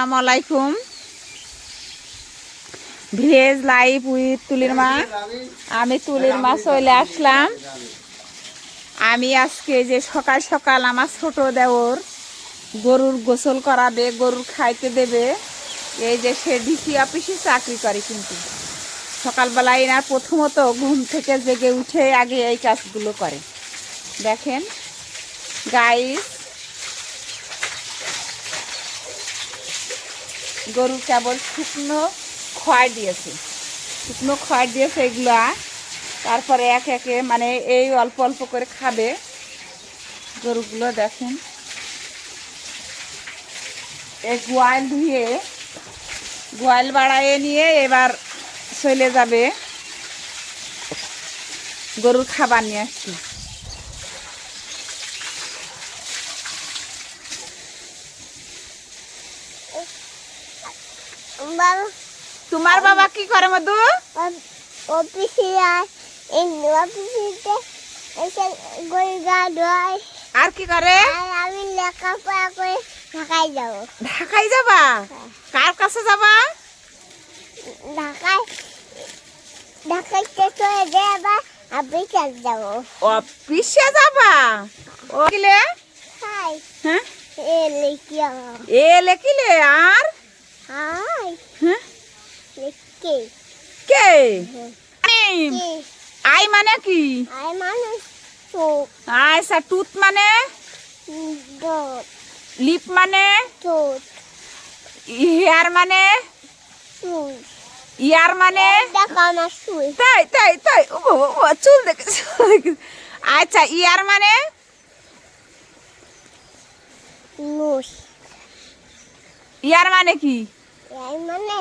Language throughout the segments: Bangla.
আসসালামু আলাইকুম। ভিলেজ লাইফ উইথ তুলির মা। আমি তুলির মা চলে আসলাম। আমি আজকে যে সকাল সকাল আমার ছোট দেওর গরুর গোসল করাবে, গরুর খাইতে দেবে, এই যে সে ডিসি অফিসে চাকরি করে কিন্তু। সকালবেলায় না প্রথমত ঘুম থেকে জেগে উঠে আগে এই কাজগুলো করে। দেখেন গাইস গরু কেবল শুকনো খড় দিয়েছে। শুকনো খড় দিয়েছে এগুলো। তারপরে এক একে মানে এই অল্প অল্প করে খাবে। গরুগুলো দেখেন। এই গোয়াল ধুয়ে, গোয়াল বাড়াইয়ে নিয়ে এবার চলে যাবে গরুর খাবার নিয়ে আসছি বাবা তোমার বাবা কি করে মধু? অফিসে অফিসে আর কি করে? আমি লেখাপড়া করে ঢাকায় যাব। ঢাকায় যাবা? কার কাছে যাবা? ঢাকায় ঢাকায় চলে যে আবার আফ্রিকায় যাব। অফিসে যাবা? ও কিলে হাই। হ্যাঁ? এ লিখিয়া। এ লেখিলে আর? হাই। হ্যাঁ? কে? কি? আই মানে কি? আই মানুষ চোখ আচ্ছা টুথ মানে? লিপ মানে? চোট হেয়ার মানে? চুল। ইয়ার মানে? তাই তাই তাই। ও বাবা, চুল দেখে চুল দেখে। আচ্ছা ইয়ার মানে? ইয়ার মানে কি? এই মানে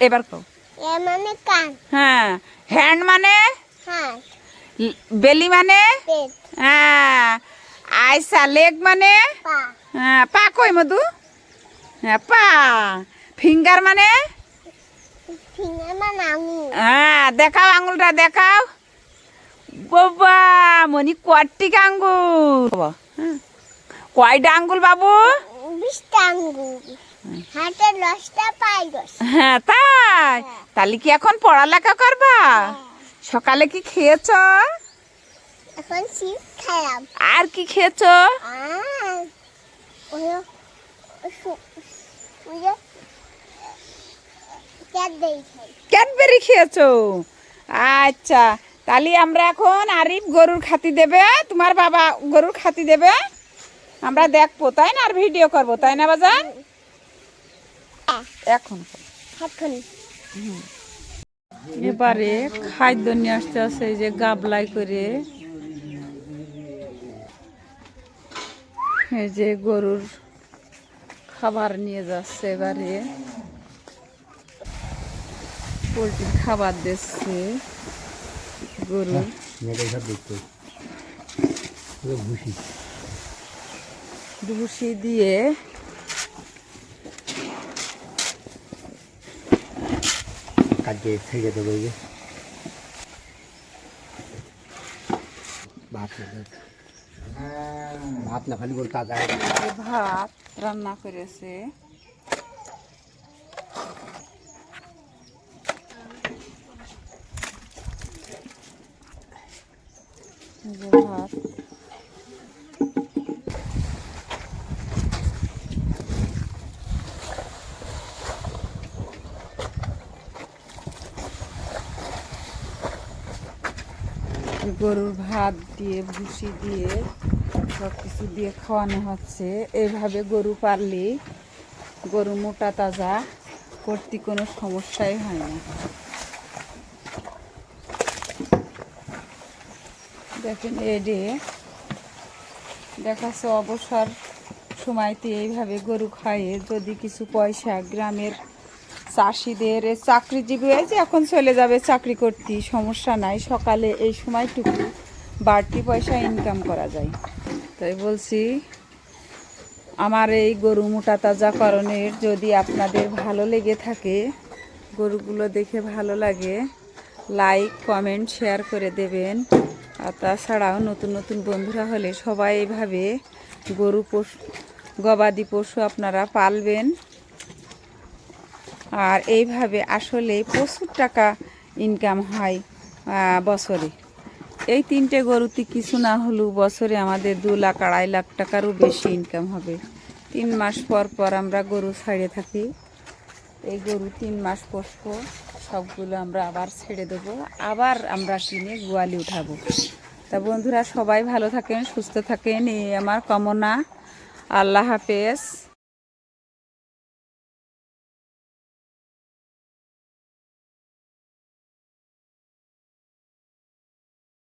এবার কও। এ মানে কান। হ্যাঁ হ্যান্ড মানে? হাত বেলি মানে? পেট হ্যাঁ আইসা লেগ মানে? পা। হ্যাঁ পা কই মধু? হ্যাঁ পা। ফিঙ্গার মানে? ফিঙ্গার মানে আঙুল হ্যাঁ দেখাও আঙুলটা দেখাও। বাবা মনি কয়টি আঙ্গুল হ্যাঁ। কয়টা আঙ্গুল বাবু? হ্যাঁ তাই? তাহলে কি এখন পড়ালেখা করবা? সকালে কি খেয়েছ? এখন আর কি খেয়েছ? ক্যাডবেরি খেয়েছো? আচ্ছা তাহলে আমরা এখন আরিফ গরুর খাতি দেবে তোমার বাবা গরুর খাতি দেবে। আমরা দেখব তাই না? আর ভিডিও করব তাই না বাজান? এখন এখন এবারে খাদ্য নিয়ে আসতে আসে এই যে গাবলাই করে এই যে গরুর খাবার নিয়ে যাচ্ছে এবারে। পোলট্রির খাবার দিচ্ছে গরুর ভুসি। ভুসি দিয়ে কাজে থেকে দেবো এই যে। ভাত না ভাত। ভাত না খালি বলতে আগে এই ভাত রান্না করেছে। এই যে ভাত। গরুর ভাত দিয়ে, ভুসি দিয়ে সব কিছু দিয়ে খাওয়ানো হচ্ছে। এইভাবে গরু পারলে গরু মোটা তাজা করতে কোনো সমস্যাই হয় না। দেখেন এডে দেখাচ্ছে অবসর সময়তে এইভাবে গরু খাইয়ে যদি কিছু পয়সা গ্রামের চাষিদের চাকরিজীবী হয়েছে এখন চলে যাবে চাকরি করতে, সমস্যা নাই, সকালে এই সময়টুকু বাড়তি পয়সা ইনকাম করা যায়। তাই বলছি, আমার এই গরু মোটা তাজাকরণের যদি আপনাদের ভালো লেগে থাকে, গরুগুলো দেখে ভালো লাগে লাইক কমেন্ট শেয়ার করে দেবেন। আর তাছাড়াও নতুন নতুন বন্ধুরা হলে সবাই এইভাবে গরু পশু, গবাদি পশু আপনারা পালবেন। আর এইভাবে আসলে প্রচুর টাকা ইনকাম হয় বছরে। এই তিনটে গরুতে কিছু না হলেও বছরে আমাদের দু লাখ, আড়াই লাখ টাকারও বেশি ইনকাম হবে। তিন মাস পর পর আমরা গরু ছাড়িয়ে থাকি। এই গরু তিন মাস পোষবো, সবগুলো আমরা আবার ছেড়ে দেবো, আবার আমরা কিনে গোয়ালি উঠাবো। তা বন্ধুরা সবাই ভালো থাকেন, সুস্থ থাকেন, এই আমার কামনা। আল্লাহ হাফেজ।